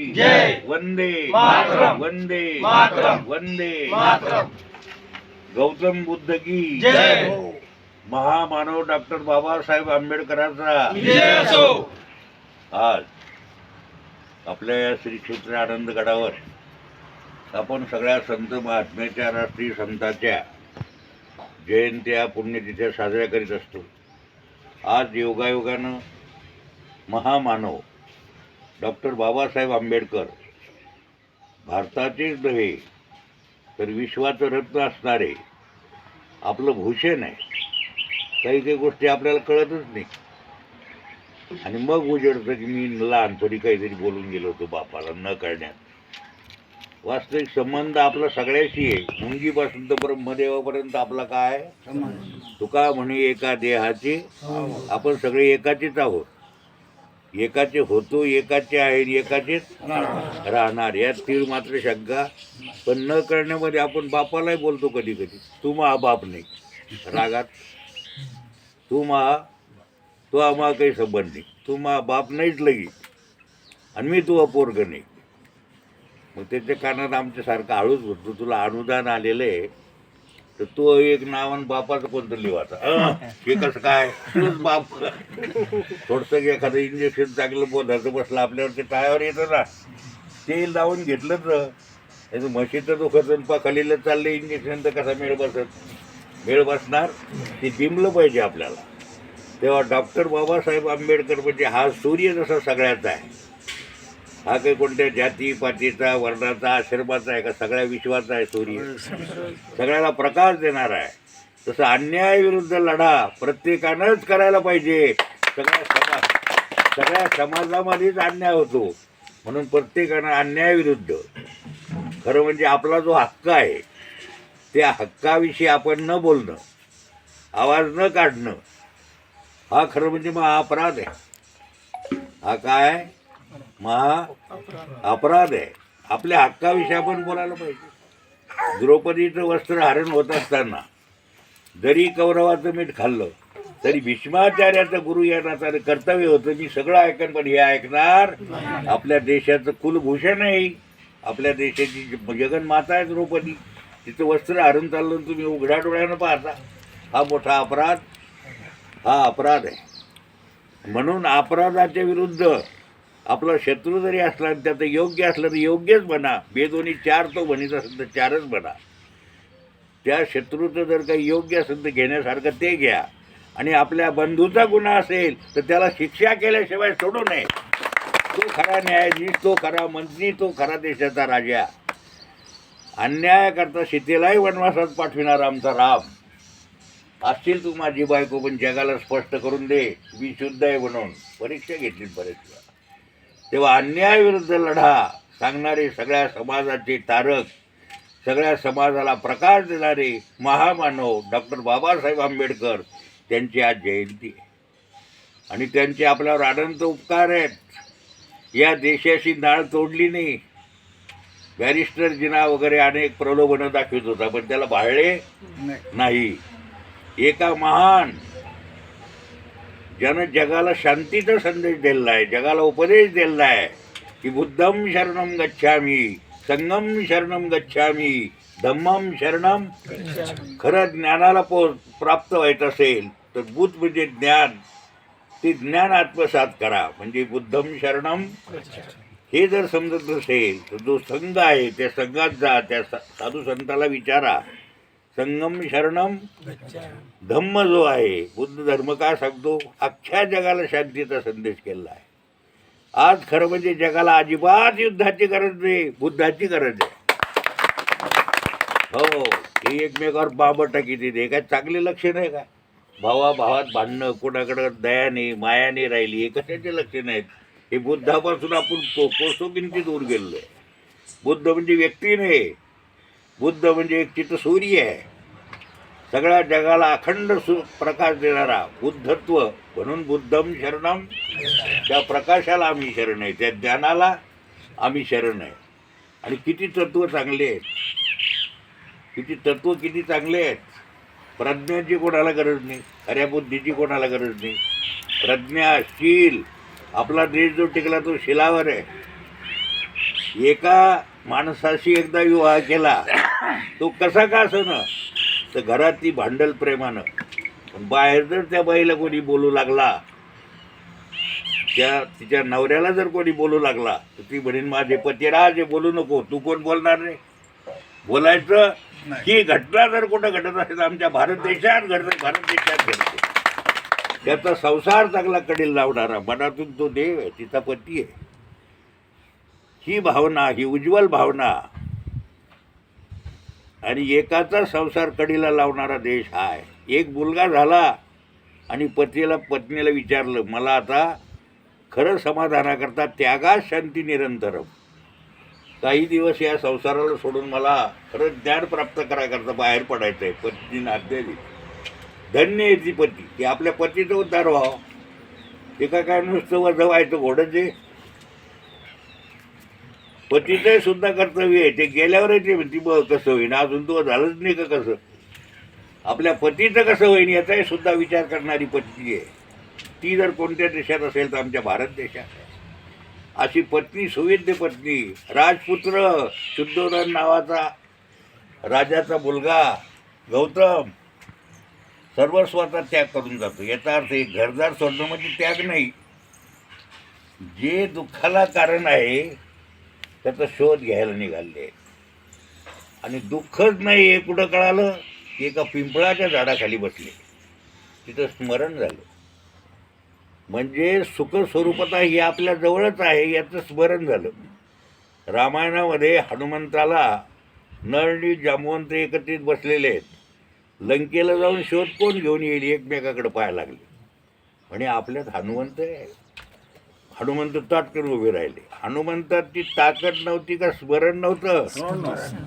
की जय. वंदे मातरम. वंदे मातरम. वंदे मातरम गौतम बुद्ध की जय. महामानव डॉक्टर बाबासाहेब आंबेडकरांचा विजय असो आज आपल्या या श्री क्षेत्र आनंद गडावर आपण सगळ्या संत महात्म्याच्या राष्ट्रीय संतांच्या जयंत्या पुण्यतिथ्या साजऱ्या करीत असतो आज योगायोगानं महामानव डॉक्टर बाबासाहेब आंबेडकर. भारताचेच नव्हे तर विश्वाचं रत्न असणारे. आपलं भूषण आहे. काही काही गोष्टी आपल्याला कळतच नाही. आणि मग उजडतं की मी लहानपणी काहीतरी बोलून गेलो होतो बापाला न कळण्यात वास्तविक संबंध आपला सगळ्याशी आहे. मुंगीपासून तर ब्रह्मदेवापर्यंत आपला काय? तुका म्हणे एका देहाचे आपण सगळे एकाचेच आहोत. एकाचे होतो एकाचे आहे एकाचेच राहणार. यात तीळ मात्र शंका. पण न करण्यामध्ये आपण बापालाही बोलतो कधी कधी तू मा बाप नाही. रागात. तू मा तो आम्हाला काही संबंध नाही. तू मा बाप नाहीच लगी. आणि मी तू अपोर्ग नाही. मग त्याच्या कानात आमच्यासारखं हळूच होतो. तुला अनुदान आलेलं आहे. तर तो एक नाव आणि बापाचं कोणतं लिवायचं हे? कसं काय? तूच बाप. थोडंसं एखादं इंजेक्शन चांगलं बोलायचं बसलं आपल्यावर ते टायावर येतं ना. ते लावून घेतलं तर त्याचं म्हशीचं दुखत पा खालीला चाललं इंजेक्शन तर कसा मेळ बसत? मेळ बसणार? ते बिमलं पाहिजे आपल्याला. तेव्हा डॉक्टर बाबासाहेब आंबेडकर म्हणजे हा सूर्य जसा सगळ्याचा आहे हा काही कोणत्या जाती पातीचा वर्णाचा आश्रमाचा आहे का? सगळ्या विश्वाचा आहे सूर्य सगळ्याला प्रकाश देणार आहे. तसं अन्यायाविरुद्ध लढा प्रत्येकानंच करायला पाहिजे. सगळ्या समाज सगळ्या समाजामध्येच अन्याय होतो. म्हणून प्रत्येकानं अन्यायाविरुद्ध खरं म्हणजे आपला जो हक्क आहे त्या हक्काविषयी आपण न बोलणं आवाज न काढणं हा खरं म्हणजे महा अपराध आहे. हा काय? महा अपराध आहे. आपल्या हक्काविषयी आपण बोलायला पाहिजे. द्रौपदीचं वस्त्र हरण होत असताना जरी कौरवाचं मीठ खाल्लं तरी भीष्माचार्याचं गुरु या कर्तव्य होतं. मी सगळं ऐकन पण हे ऐकणार आपल्या देशाचं कुलभूषण आहे. आपल्या देशाची जगनमाता आहे द्रौपदी तिचं वस्त्र हरण चाललं तुम्ही उघड्या डोळ्यानं पाहता. हा मोठा अपराध हा अपराध आहे. म्हणून अपराधाच्या विरुद्ध आपला शत्रू जरी असला आणि त्याचं योग्य असलं तर योग्यच म्हणा. बेदोनी चार तो म्हणीत असेल तर चारच म्हणा. त्या शत्रूचं जर काही योग्य असेल तर घेण्यासारखं ते घ्या. आणि आपल्या बंधूचा गुन्हा असेल तर त्याला शिक्षा केल्याशिवाय सोडू नये. तो खरा न्यायाधीश तो खरा मंत्री तो खरा देशाचा राजा. अन्यायाकरता सीतेलाही वनवासात पाठविणार आमचा राम. असतील तू माझी बायको पण जगाला स्पष्ट करून दे. मी शुद्ध आहे म्हणून. परीक्षा घेतली बरेच वेळा तेव्हा अन्यायाविरुद्ध लढा सांगणारे सगळ्या समाजाचे तारक सगळ्या समाजाला प्रकाश देणारे महामानव डॉक्टर बाबासाहेब आंबेडकर त्यांची आज जयंती आहे. आणि त्यांचे आपल्यावर अनंत उपकार आहेत. या देशाशी नाळ तोडली नाही. बॅरिस्टर जिना वगैरे अनेक प्रलोभनं दाखवत होता पण त्याला भाळले नाही. एका महान ज्यानं जगाला शांतीचा संदेश दिलेला आहे जगाला उपदेश दिलेला आहे की बुद्धम शरणम गच्छामी संगम शरणम गच्छामी धम्मम शरणम खरं ज्ञानाला पो प्राप्त व्हायचं असेल तर बुद्ध म्हणजे ज्ञान. ते ज्ञान आत्मसात करा म्हणजे बुद्धम शरणम हे जर समजत नसेल तर जो संघ आहे त्या संघात जा त्या सा- साधू संताला विचारा. संगम शरणम। धम्म जो आहे बुद्ध धर्म का सांगतो? अख्ख्या जगाला शांतीचा संदेश केला आहे. आज खरं म्हणजे जगाला अजिबात युद्धाची गरज नाही बुद्धाची गरज आहे. हो हे एकमेकावर बाबा टाकी ते काय चांगले लक्षण आहे का? भावा भावात भांडणं कोणाकडं दयाने मायाने राहिली हे कशाचे लक्षण आहेत हे बुद्धापासून आपण कोसो किंती दूर गेलो आहे. बुद्ध म्हणजे व्यक्ती नाही. बुद्ध म्हणजे एक चित्त सूर्य आहे. सगळ्या जगाला अखंड सु प्रकाश देणारा बुद्धत्व म्हणून बुद्धम शरणम त्या प्रकाशाला आम्ही शरण आहे त्या ज्ञानाला आम्ही शरण आहे. आणि किती तत्व चांगले आहेत. किती तत्व किती चांगले आहेत. प्रज्ञाची कोणाला गरज नाही. खऱ्या बुद्धीची कोणाला गरज नाही. प्रज्ञा शील आपला देश जो टिकला तो शिलावर आहे. एका माणसाशी एकदा विवाह केला तो कसा का ना? तर घरात ती भांडल प्रेमानं. पण बाहेर जर त्या बाईला कोणी बोलू लागला त्या तिच्या नवऱ्याला जर कोणी बोलू लागला तर ती म्हणेन माझे पती राजे बोलू नको तू कोण बोलणार रे? बोलायचं ही घटना जर कुठं घडत असेल तर आमच्या भारत देशात घडते भारत देशात घडते. त्याचा संसार चांगला कडील लावणारा मनातून तो देव आहे तिचा पती आहे. ही भावना ही उज्ज्वल भावना आणि एकाचा संसार कडीला लावणारा देश हा आहे एक मुलगा झाला आणि पतीला पत्नीला विचारलं मला आता खरं समाधानाकरता त्यागा शांती निरंतरम. काही दिवस या संसाराला सोडून मला खरं ज्ञान प्राप्त करायकरता बाहेर पडायचं आहे पत्नीनं आज्ञा दिली. धन्य आहे ती पती. की आपल्या पतीचं उद्धार व्हावं. ते काय नुसतं वजवायचं घोडं जे पतीचं सुद्धा कर्तव्य आहे. ते गेल्यावर ते म्हणते बघ कसं होईन? अजून तो झालंच नाही का कसं? आपल्या पतीचं कसं होईन याचाही सुद्धा विचार करणारी पत्नी आहे. ती जर कोणत्या देशात असेल तर आमच्या भारत देशात आहे. अशी पत्नी सुविद्य पत्नी राजपुत्र शुद्धोधन नावाचा राजाचा मुलगा गौतम सर्वस्वाचा त्याग करून जातो. याचा अर्थ एक घरदार सोडणं म्हणजे त्याग नाही. जे दुःखाला कारण आहे त्याचा शोध घ्यायला निघाले. आणि दुःखच नाही हे कुठं कळालं? की एका पिंपळाच्या झाडाखाली बसले. तिथं स्मरण झालं. म्हणजे सुखस्वरूपता ही आपल्या जवळच आहे याचं स्मरण झालं. रामायणामध्ये हनुमंताला नळणी जामवंत एकत्रित बसलेले आहेत. लंकेला जाऊन शोध कोण घेऊन येईल एकमेकाकडे पाहायला लागले. म्हणजे आपल्यात हनुमंत आहे. हनुमंत ताटकन उभे राहिले. हनुमंताची ताकद नव्हती का स्मरण नव्हतं?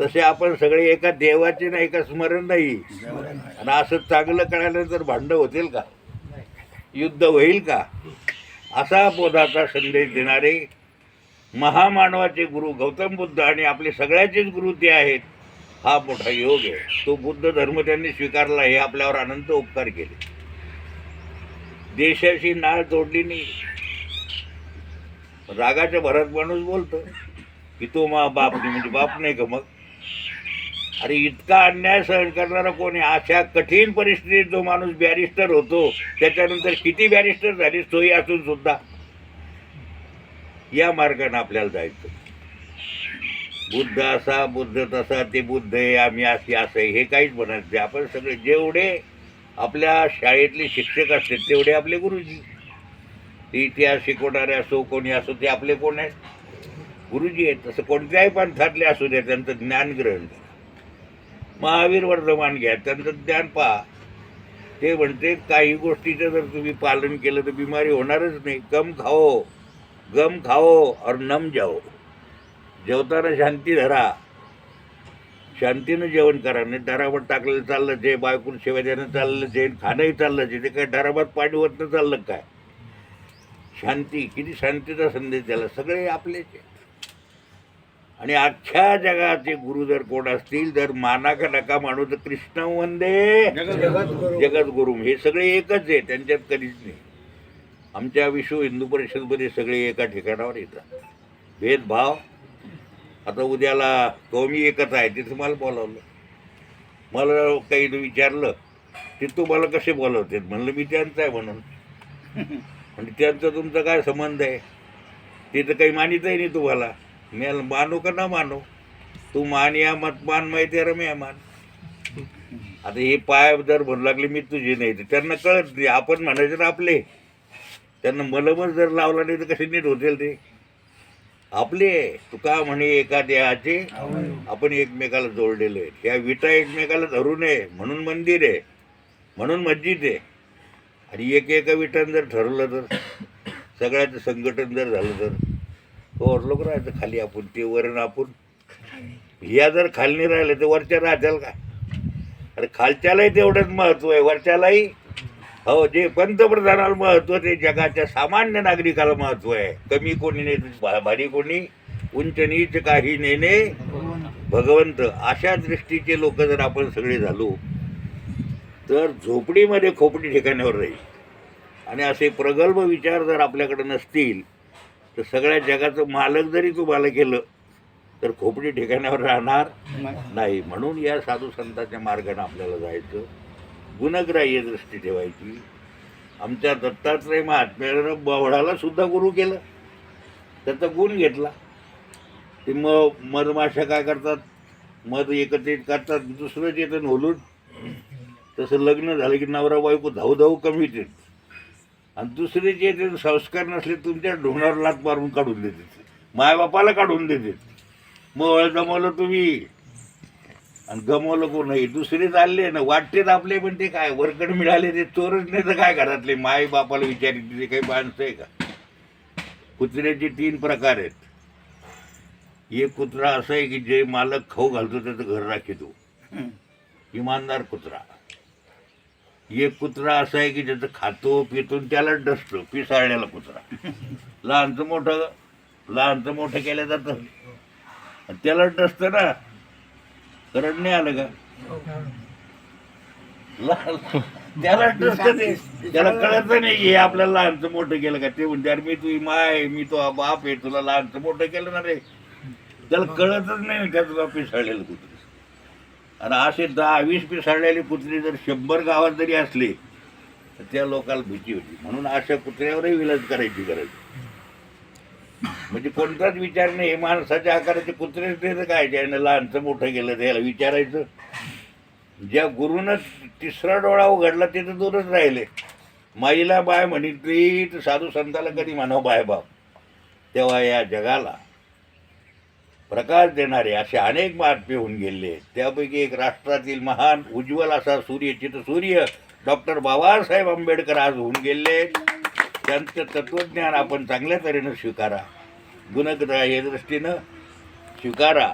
तसे आपण सगळे एका देवाचे नाही का स्मरण नाही? आणि असं चांगलं कळालं तर भांडं होतील का? युद्ध होईल का? असा बोधाचा संदेश देणारे महामानवाचे गुरु गौतम बुद्ध आणि आपले सगळ्याचेच गुरु ते आहेत हा मोठा योग आहे. तो बुद्ध धर्म त्यांनी स्वीकारला हे आपल्यावर अनंत उपकार केले. देशाशी नाळ तोडली नाही. रागाच्या भरात माणूस बोलतो. की तो मा बाप नाही म्हणजे बाप नाही का मग? अरे इतका अन्याय सहन करणारा कोणी अशा कठीण परिस्थितीत जो माणूस बॅरिस्टर होतो त्याच्यानंतर किती बॅरिस्टर झाली? सोयी असून सुद्धा. या मार्गाने आपल्याला जायचं. बुद्ध असा बुद्ध तसा ते बुद्ध आहे आम्ही असे असं आहे हे काहीच म्हणायचं नाही. आपण सगळे जेवढे आपल्या शाळेतले शिक्षक असतात तेवढे आपले गुरुजी. ते इतिहास शिकवणारे असो कोणी असो ते आपले कोण आहेत? गुरुजी आहेत. तसं कोणत्याही पंथातले असू द्या त्यांचं ज्ञान ग्रहण करा. महावीर वर्धमान घ्या त्यांचं ज्ञान पहा. ते म्हणते काही गोष्टीचं जर तुम्ही पालन केलं तर बिमारी होणारच नाही. गम खाओ गम खाओ और नम जाओ. जेवताना शांती धरा. शांतीनं जेवण करा. नाही डराबात टाकलेलं चाललं जे बायकून शेवा देणं चाललं जे खाणंही चाललं जे ते काय डराबात पाणी होतं चाललं काय? शांती किती शांतीचा संदेश द्याला सगळे आपलेच आहेत. आणि अख्ख्या जगाचे गुरु जर कोण असतील जर माना का नका मानू तर कृष्ण वंदे. जगद्गुरु. हे सगळे एकच आहे त्यांच्यात कधीच नाही. आमच्या विश्व हिंदू परिषदमध्ये सगळे एका ठिकाणावर येतात. भेदभाव. आता उद्याला कौमी एकच आहे ते तुम्हाला बोलावलं. मला काही विचारलं ते तुम्हाला कसे बोलवते म्हणलं मी त्यांचं आहे म्हणून. म्हणजे त्यांचा तुमचा काय संबंध आहे? ते तर काही मानितही नाही तुम्हाला. मी मानू का ना मानू? तू मान या मत मान माहिती आहे रम्या मान. आता हे पाय जर म्हणू लागले मी तुझे नाही तर त्यांना कळत नाही. आपण म्हणायचं ना आपले. त्यांना मलमच जर लावला नाही तर कसे नीट होतील ते? आपले. तुका म्हणे एका आपण एकमेकाला जोडलेले आहे. ह्या विटा एकमेकाला धरू नये. म्हणून मंदिर आहे. म्हणून मस्जिद आहे. आणि एक एका विटानं जर ठरवलं तर सगळ्याचं संघटन जर झालं तर तो लोक राहायचं खाली आपण ते वरण आपण. ह्या जर खाली नाही राहिलं तर वरच्या राहत्याल काय? अरे खालच्यालाही तेवढंच महत्त्व आहे वरच्यालाही हो जे पंतप्रधानाला महत्त्व ते जगाच्या सामान्य नागरिकाला महत्त्व आहे. कमी कोणी नाही भारी कोणी उंच नीच काही नेणे भगवंत अशा दृष्टीचे लोक जर आपण सगळे झालो तर झोपडीमध्ये खोपडी ठिकाणावर राहील. आणि असे प्रगल्भ विचार जर आपल्याकडे नसतील तर सगळ्या जगाचं मालक जरी तुम्हाला केलं तर खोपडी ठिकाणावर राहणार नाही. म्हणून या साधू संतांच्या मार्गाने आपल्याला जायचं. गुणग्राह्य दृष्टी ठेवायची. आमच्या दत्तात्रय महात्म्यानं बवडाला सुद्धा गुरु केलं. त्याचा गुण घेतला. ते मग मधमाशा काय करतात? मध एकत्रित करतात. दुसरं जे होलून तसं लग्न झालं की नवरा बायको धाऊ धाऊ कमी देत आणि दुसरे जे ते संस्कार नसले तुमच्या ढोणावर लात मारून काढून देते. मायबापाला काढून देते. मग जमवलं तुम्ही. आणि गमवलं कोणही दुसरे चालले ना वाटतेच आपले पण ते काय? वरकड मिळाले ते चोरच नाही तर काय घरातले? माई बापाला विचारित ते काही माणसं आहे का? कुत्र्याचे तीन प्रकार आहेत. एक कुत्रा असं आहे की जे मालक खाऊ घालतो त्याचं घर राखीतो इमानदार कुत्रा. एक कुत्रा असा आहे की ज्याचं खातो पितो त्याला डसतो पिसाळलेला कुत्रा. लहानचं मोठं लहानचं मोठं केलं जातं त्याला डसतं ना करड नाही आलं का? लहान- त्याला डसतं ते त्याला कळत नाही हे आपल्याला लहानचं मोठं केलं का? ते म्हणते अरे मी तुझी माय मी तो बाप आहे तुला लहानचं मोठं केलं ना रे. त्याला कळतच नाही त्या तुला पिसाळलेलं कुत्रे. आणि असे दहा वीस पिसाळलेले कुत्रे जर शंभर गावात जरी असले तर त्या लोकांना भीती होती. म्हणून अशा कुत्र्यावरही विलाज करायची गरज म्हणजे कोणताच विचार नाही हे माणसाच्या आकाराचे कुत्रेच नाही तर काय? त्यानं लहानचं मोठं गेलं त्याला विचारायचं. ज्या गुरुनं तिसरा डोळा उघडला ते तर दूरच राहिले. माईला बाय म्हणितली तर साधू संताला कधी म्हणावं बाय बाप? तेव्हा या जगाला प्रकाश देणारे असे अनेक महात्मे होऊन गेले. त्यापैकी एक राष्ट्रातील महान उज्ज्वल असा सूर्य सूर्य डॉक्टर बाबासाहेब आंबेडकर आज होऊन गेले. त्यांचं तत्वज्ञान आपण चांगल्या तऱ्हेनं स्वीकारा. गुणग्राह्य दृष्टीनं स्वीकारा.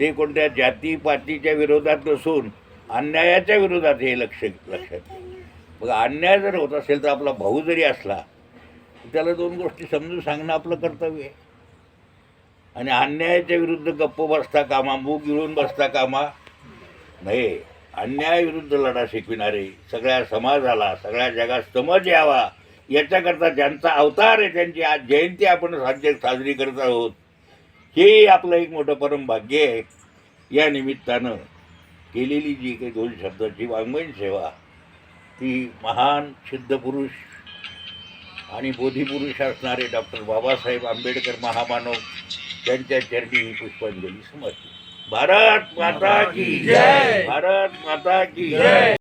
ते कोणत्या जातीपातीच्या विरोधात नसून अन्यायाच्या विरोधात हे लक्ष लक्षात मग अन्याय जर होत असेल तर आपला भाऊ जरी असला त्याला दोन गोष्टी समजून सांगणं आपलं कर्तव्य आहे. आणि अन्यायाच्या विरुद्ध गप्प बसता कामा मूग गिळून बसता कामा? नाही. अन्यायाविरुद्ध लढा शिकविणारे सगळ्या समाजाला सगळ्या जगात समज यावा. याच्याकरता ज्यांचा अवतार आहे त्यांची आज जयंती आपण साध्य साजरी करत आहोत. हे आपलं एक मोठं परम भाग्य आहे. या निमित्तानं केलेली जी काही दोन शब्दाची वाङ्मयीन सेवा ती महान सिद्धपुरुष आणि बोधीपुरुष असणारे डॉक्टर बाबासाहेब आंबेडकर महामानव त्यांच्या चरणी ही पुष्पांजली समर्पित भारत माता की जय! भारत माता की जय!